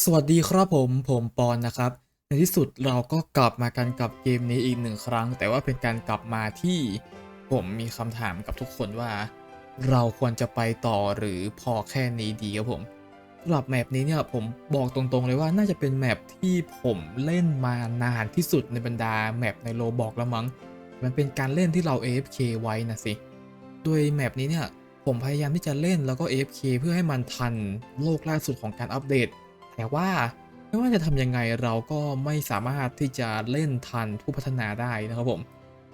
สวัสดีครับผมผมปอนนะครับ ในที่สุดเราก็กลับมากันกับเกมนี้อีกหนึ่งครั้ง แต่ว่าเป็นการกลับมาที่ผมมีคำถามกับทุกคนว่า เราควรจะไปต่อหรือพอแค่นี้ดีครับผมสำหรับแมปนี้เนี่ยผมบอกตรงๆเลยว่าน่าจะเป็นแมปที่ผมเล่นมานานที่สุดในบรรดาแมปในโลบอกแล้วมั้งมันเป็นการเล่นที่เรา AFK ไว้นะสิโดยแมปนี้เนี่ยผมพยายามที่จะเล่นแล้วก็ AFK เพื่อให้มันทันโลกล่าสุดของการอัปเดต แต่ว่าไม่ว่าจะทำยังไงเราก็ไม่สามารถที่จะเล่นทันผู้พัฒนาได้นะครับผม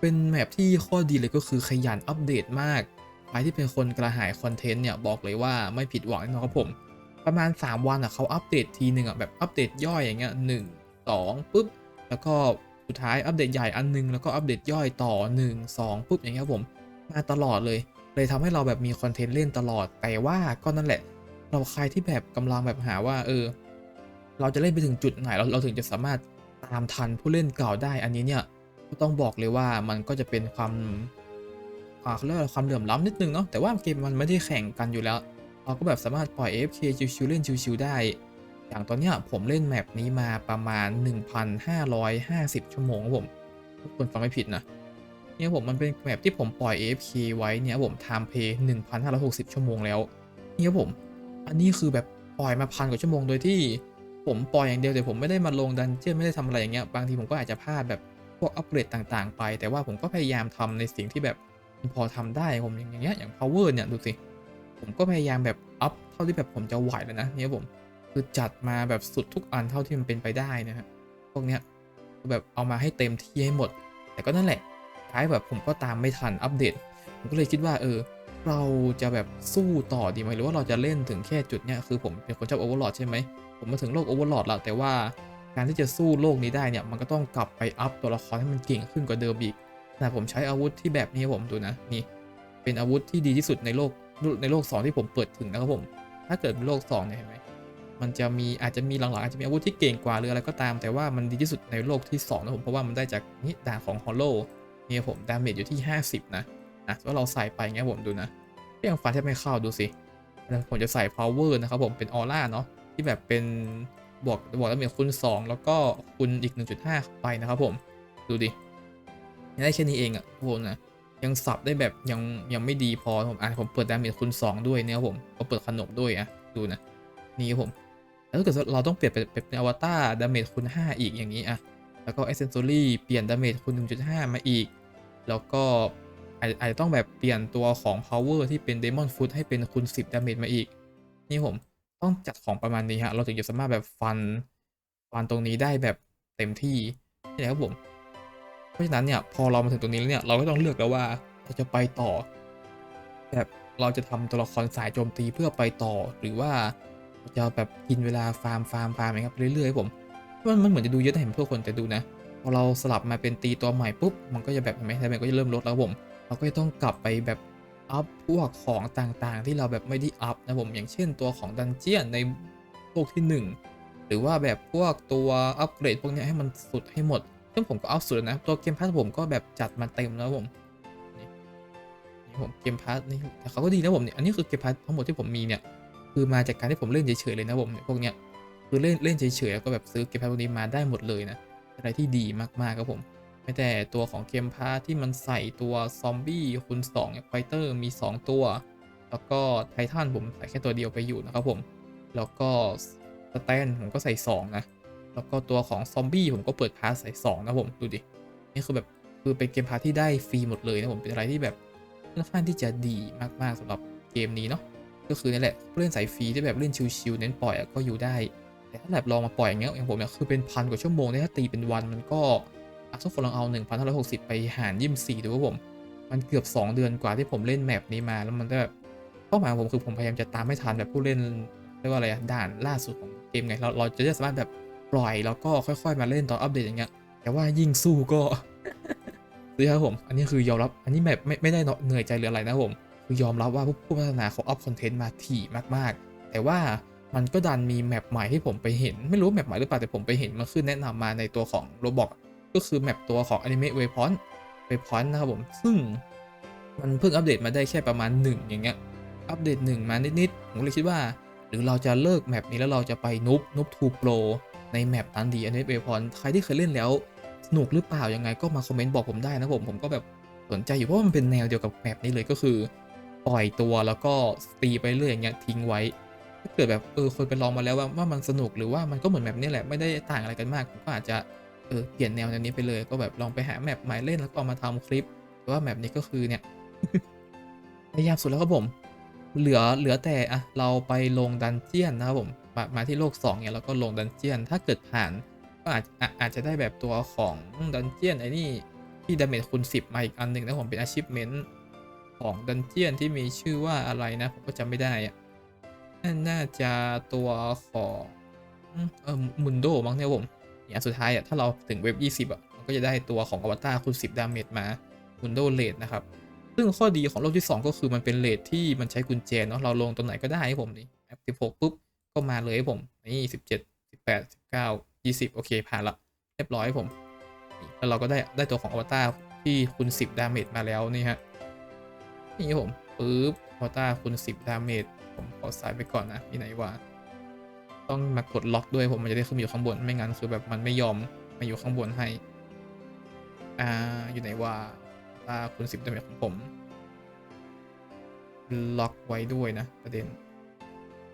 เป็นแมปที่ข้อดีเลยก็คือขยันอัปเดตมากใครที่เป็นคนกระหายคอนเทนต์เนี่ยบอกเลยว่าไม่ผิดหวังแน่นอนครับผม ประมาณ 3 วันอะเขาอัปเดตทีหนึ่งอะแบบอัปเดตย่อยอย่างเงี้ยหนึ่งสองปุ๊บ แล้วก็สุดท้ายอัปเดตใหญ่อันหนึง แล้วก็อัปเดตย่อยต่อ 1 2ปุ๊บอย่างเงี้ยผมมาตลอดเลย เลยทำให้เราแบบมีคอนเทนต์เล่นตลอดแต่ว่าก็นั่นแหละเราใครที่แบบกำลังแบบหาว่าเออ เราจะเล่นไปถึงจุดไหนเราเราถึงจะสามารถตามทันผู้เล่นเก่าได้ อันนี้เนี่ยก็ต้องบอกเลยว่ามันก็จะเป็นความอาเขาเรียกว่าความเหลื่อมล้ำนิดนึงเนาะแต่ว่าเกมมันไม่ได้แข่งกันอยู่แล้ว เราก็แบบสามารถปล่อย AFK ชิวๆเล่นชิวๆได้ อย่างตอนเนี้ยผมเล่นแมปนี้มาประมาณ 1,550 ชั่วโมงครับผมทุกคนฟังไม่ผิดนะเนี่ยผมมันเป็นแมปที่ผมปล่อย AFK ไว้เนี่ยผม time play 1,560 ชั่วโมงแล้วเนี่ยผม อันนี้คือแบบปล่อยมาพันกว่าชั่วโมงโดยที่ ผมปล่อยอย่างเดียวแต่ผมไม่ได้มาลงดันเจี้ยนไม่ได้ทำอะไรอย่างเงี้ยบางทีผมก็อาจจะพลาดแบบพวกอัปเกรดต่างๆ ไป แต่ว่าผมก็พยายามทำในสิ่งที่แบบพอทำได้ผมอย่างเงี้ยอย่าง power เนี่ยดูสิผมก็พยายามแบบอัพเท่าที่แบบผมจะไหวแล้วนะเนี่ยผมคือจัดมาแบบสุดทุกอันเท่าที่มันเป็นไปได้นะฮะพวกเนี้ยแบบเอามาให้เต็มที่ให้หมด แต่ก็นั่นแหละท้ายแบบผมก็ตามไม่ทันอัปเดต ผมก็เลยคิดว่าเออ เราจะแบบสู้ต่อดีไหมหรือว่าเราจะเล่นถึงแค่จุดเนี้ยคือผมเป็นคนชอบโอเวอร์ลอดใช่ไหมผมมาถึงโลกโอเวอร์ลอดแล้วแต่ว่าการที่จะสู้โลกนี้ได้เนี่ยมันก็ต้องกลับไปอัพตัวละครให้มันเก่งขึ้นกว่าเดิมอีกแต่ผมใช้อาวุธที่แบบนี้ผมดูนะนี่เป็นอาวุธที่ดีที่สุดในโลกในโลก 2 ที่ผมเปิดถึงนะครับผม ถ้าเกิดเป็นโลก2เนี่ยเห็นไหมมันจะมีอาจจะมีหลังๆอาจจะมีอาวุธที่เก่งกว่าหรืออะไรก็ตาม แต่ว่ามันดีที่สุดในโลกที่2นะผมเพราะว่ามันได้จากนี่ดาของฮอลโลนี่ผมดาเมจอยู่ที่ 50 นะะว่าเราใส่ไปเงี้ยผมดูนะก็ยังฟันแทบไม่เข้าดูสิแล้วผมจะใส่ power นะครับผมเป็นออร่าเนาะที่แบบเป็นบวกบวกดาเมจคูณ2 แล้วก็คูณอีก 1.5 ไปนะครับผมดูดิได้แค่นี้เองอะทุกคนนะยังสับได้แบบยังยังไม่ดีพอผมอะผมเปิดดาเมจคูณ2 ด้วยเนี่ยครับผมก็เปิดขนมด้วยอะดูนะนี่ครับผมแล้วถ้าเกิดเราต้องเปลี่ยนเป็นเป็นอวตารดาเมจคูณ5 อีกอย่างนี้อะแล้วก็เอเซนซอรี่เปลี่ยนดาเมจคูณ1.5 มาอีก แล้วก็ อาจอาจะต้องแบบเปลี่ยนตัวของ power ที่เป็น Demon Foot ให้เป็นคูณ10ดาเมจมาอีก นี่ผมต้องจัดของประมาณนี้ฮะ เราถึงจะสามารถแบบฟัน ฟันตรงนี้ได้แบบเต็มที่นี่แหละครับผม เพราะฉะนั้นเนี่ยพอเรามาถึงตรงนี้แล้วเนี่ยเราก็ต้องเลือกแล้วว่าเราจะไปต่อ แบบเราจะทำตัวละครสายโจมตีเพื่อไปต่อ หรือว่าเราจะแบบกินเวลาฟาร์มฟาร์มฟาร์มนะครับเรื่อยๆผมมันมันเหมือนจะดูเยอะแต่เห็นทุกคนแต่ดูนะ พอเราสลับมาเป็นตีตัวใหม่ปุ๊บ มันก็จะแบบเห็นไหมแต่มันก็จะเริ่มลดแล้วผมเราก็จะต้องกลับไปแบบอัพพวกของต่างๆ ที่เราแบบไม่ได้อัพนะผมอย่างเช่นตัวของดันเจียนในโลกที่หนึ่งหรือว่าแบบพวกตัวอัปเกรดพวกนี้ให้มันสุดให้หมด ซึ่งผมก็เอาสุดนะ ตัวเกมพาสผมก็แบบจัดมาเต็มแล้วผมนี่ผมเกมพาสนี่แต่เขาก็ดีนะผมเนี่ยอันนี้คือเกมพาสทั้งหมดที่ผมมีเนี่ยคือมาจากการที่ผมเล่นเฉยๆเลยนะผมเนี่ยพวกเนี้ยคือเล่นเล่นเฉยๆแล้วก็แบบซื้อเกมพาสพวกนี้มาได้หมดเลยนะ อะไรที่ดีมากๆครับผมไม่แต่ตัวของเกมพาที่มันใส่ตัวซอมบี้คูณ2เนี่ยไฟเตอร์มี 2 ตัว แล้วก็ไททันผมใส่แค่ตัวเดียวไปอยู่นะครับผม แล้วก็สแตนผมก็ใส่ 2 นะ แล้วก็ตัวของซอมบี้ผมก็เปิดพาใส่ 2 นะผมดูดิ นี่คือแบบคือเป็นเกมพาที่ได้ฟรีหมดเลยนะผมเป็นอะไรที่แบบค่อนข้างที่จะดีมากๆสำหรับเกมนี้เนาะก็คือนี่แหละเล่นสายฟรีที่แบบเล่นชิวๆเน้นปล่อยก็อยู่ได้ แต่ถ้าแบบลองมาปล่อยอย่างเงี้ยอย่างผมเนี่ยคือเป็นพันกว่าชั่วโมงเนี่ยถ้าตีเป็นวันมันก็อะทุกคนลองเอา 1,560 ไปหารยี่สี่ดูว่าผม มันเกือบ 2 เดือนกว่าที่ผมเล่นแมปนี้มาแล้วมันก็แบบเป้าหมายของผมคือผมพยายามจะตามไม่ทันแบบผู้เล่นเรียกว่าอะไรด่านล่าสุดของเกมไงเราเราจะได้สามารถแบบปล่อยแล้วก็ค่อย ๆ มาเล่นตอนอัปเดตอย่างเงี้ยแต่ว่ายิ่งสู้ก็คือครับผม อันนี้คือยอมรับ อันนี้แบบไม่ไม่ได้เหนื่อยใจหรืออะไรนะผม คือยอมรับว่าผู้พัฒนาเขาอัพคอนเทนต์มาถี่มากๆ แต่ว่า มันก็ดันมีแมปใหม่ที่ผมไปเห็น ไม่รู้แมปใหม่หรือเปล่าแต่ผมไปเห็นมันขึ้นแนะนำมาในตัวของโรบอกก็คือแมปตัวของ Anime Waypoint Waypoint นะครับผมซึ่งมันเพิ่งอัปเดตมาได้แค่ประมาณ 1 อย่างเงี้ยอัปเดต 1 มานิดๆผมเลยคิดว่า หรือเราจะเลิกแมปนี้แล้วเราจะไปนุบนุบทูโปรในแมปนั้นดีอันนี้เบพรใครที่เคยเล่นแล้วสนุกหรือเปล่ายังไงก็มาคอมเมนต์บอกผมได้นะผมผมก็แบบสนใจอยู่เพราะว่ามันเป็นแนวเดียวกับแมปนี้เลยก็คือ ปล่อยตัวแล้วก็ตีไปเรื่อยอย่างเงี้ยทิ้งไว้ เกิดแบบเออคนไปลองมาแล้วว่าว่ามันสนุกหรือว่ามันก็เหมือนแมปนี้แหละไม่ได้ต่างอะไรกันมากผมก็อาจจะเออเปลี่ยนแนวแนวนี้ไปเลยก็แบบลองไปหาแมปใหม่เล่นแล้วก็มาทำคลิปแต่ว่าแมปนี้ก็คือเนี่ยพยายามสุดแล้วครับผม เหลือเหลือแต่อะเราไปลงดันเจียนนะครับผมมามาที่โลก2เนี่ยแล้วก็ลงดันเจียน ถ้าเกิดผ่านก็อาจอาอาจจะได้แบบตัวของดันเจียนไอ้นี่ที่ดาเมจคูณ10 มาอีกอันหนึ่งนะผมเป็น achievement ของดันเจียนที่มีชื่อว่าอะไรนะผมก็จำไม่ได้อะ น่าจะตัวของเออมุนโดมั้งเนี่ยผมอย่างสุดท้ายอะถ้าเราถึงเว็บ 20 อะ มันก็จะได้ตัวของอวตารคูณ10 ดาเมจมามุนโดเลดนะครับ ซึ่งข้อดีของโลกที่ 2 ก็คือมันเป็นเลทที่มันใช้กุญแจเนาะเราลงตรงไหนก็ได้ให้ผมนี่แอป16ปุ๊บก็มาเลยให้ผมนี่17 18 19 20 โอเค ผ่านละเรียบร้อยให้ผมแล้วเราก็ได้ได้ตัวของอวตารที่คูณ10 ดาเมจมาแล้วนี่ฮะนี่ผม ปึ๊บอวตาคูณ10ดาเมจผมขอสายไปก่อนนะมีไหนวะต้องมากดล็อกด้วยผมมันจะได้ขึ้นอยู่ข้างบนไม่งั้นคือแบบมันไม่ยอมมาอยู่ข้างบนให้ อ่า อยู่ไหนวะตาคูณสิบดาเมจของผมล็อกไว้ด้วยนะประเด็น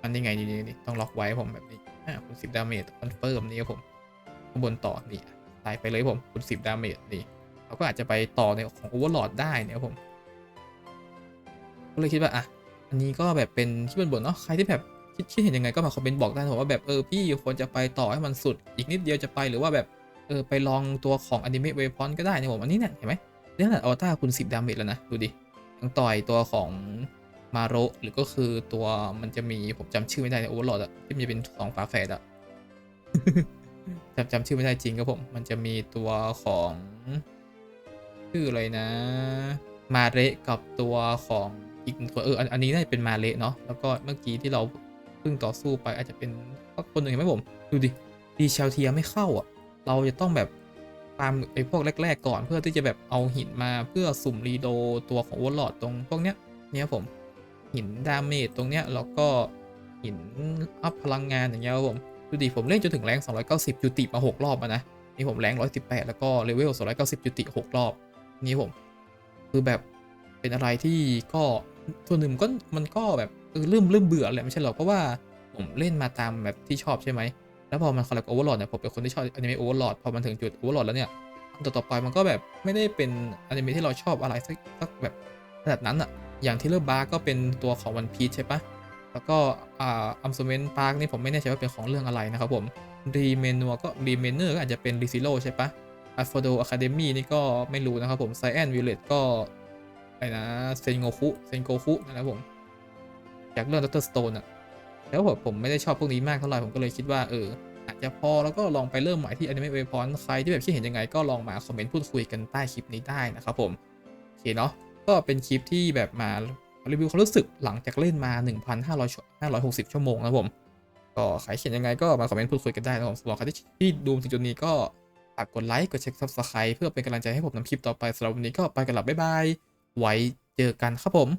อันนี้ไงนี่นี่นี่ต้องล็อกไว้ผมแบบนี้อ่าคูณสิบดาเมจคอนเฟิร์มนี่ครับผมข้างบนต่อนี่ตายไปเลยผมคูณสิบดาเมจนี่เราก็อาจจะไปต่อในของโอเวอร์ลอดได้เนี่ยครับผม ก็เลยคิดว่าอะอันนี้ก็แบบเป็นที่บนบนเนาะใครที่แบบคิดคิดเห็นยังไงก็มาคอมเมนต์บอกได้นะผมว่าแบบเออพี่ควรจะไปต่อให้มันสุดอีกนิดเดียวจะไปหรือว่าแบบเออไปลองตัวของอนิเมะเวพอนก็ได้นี่ยผมอันนี้เนี่ยเห็นไหมนี่ขนาดอวตารคุณ10ดาเมจแล้วนะดูดิยังต่อยตัวของมาโรหรือก็คือตัวมันจะมีผมจำชื่อไม่ได้ในโอเวอร์ลอดอะที่มันจะเป็นสองฝาแฝดอะจำจำชื่อไม่ได้จริงครับผม มันจะมีตัวของชื่ออะไรนะ มาเรกับตัวของ อีกตัวเอออันนี้น่าจะเป็นมาเระเนาะแล้วก็เมื่อกี้ที่เราเพิ่งต่อสู้ไปอาจจะเป็นคนหนึ่งเห็นไหมผม ดูดิดีเชลเทียไม่เข้าอะ เราจะต้องแบบตามไอ้พวกแรก ๆ ก่อนเพื่อที่จะแบบเอาหินมาเพื่อสุ่มรีโดตัวของวอลลอดตรงพวกเนี้ยเนี่ยผมหินดาเมจตรงเนี้ยแล้วก็หินอัพพลังงานอย่างเงี้ยครับผมดูดิผมเล่นจนถึงแรง 290จุติมา 6 รอบนะนี่ผมแรง118 แล้วก็เลเวล290จุติ 6 รอบ นี่ผม คือแบบเป็นอะไรที่ก็ ส่วนหนึ่งมันก็มันก็แบบเออเริ่มเริ่มเบื่อแหละไม่ใช่หรอกเพราะว่าผมเล่นมาตามแบบที่ชอบใช่ไหมแล้วพอมันคอลเลกโอเวอร์โหลดเนี่ยผมเป็นคนที่ชอบอนิเมะโอเวอร์โหลดพอมันถึงจุดโอเวอร์โหลดแล้วเนี่ยอันต่อไปมันก็แบบไม่ได้เป็นอนิเมะที่เราชอบอะไรสักสักแบบขนาดนั้นอะอย่างที่เลอร์บาร์ก็เป็นตัวของวันพีชใช่ปะแล้วก็อ่าอัมซูเมนพาร์คนี่ผมไม่แน่ใจว่าเป็นของเรื่องอะไรนะครับผมรีเมนัวก็รีเมเนอร์ก็อาจจะเป็นรีซิโลใช่ปะอัฟโฟโดอะคาเดมี่นี่ก็ไม่รู้นะครับผมไซแอนวิลเลตก็ อะไรนะเซนโงคุเซนโกคุนะครับผมจากเรื่องดัตเตอร์สโตนอะแล้วผมผมไม่ได้ชอบพวกนี้มากเท่าไหร่ผมก็เลยคิดว่าเอออาจจะพอแล้วก็ลองไปเริ่มใหม่ที่ Anime Waypoint ใครที่แบบคิดเห็นยังไงก็ลองมาคอมเมนต์พูดคุยกันใต้คลิปนี้ได้นะครับผมโอเคเนาะก็เป็นคลิปที่แบบมารีวิวความรู้สึกหลังจากเล่นมา 1,500 560 ชั่วโมงนะผม ก็ใครเขียนยังไงก็มาคอมเมนต์พูดคุยกันได้นะผมสำหรับใครที่ที่ดูถึงจุดนี้ก็ฝากกดไลค์กดเช็คซับสไครต์เพื่อเป็นกำลังใจให้ผมทำคลิปต่อไปสำหรับวันนี้ก็ไปกันละบ๊ายบาย ไว้เจอกันครับผม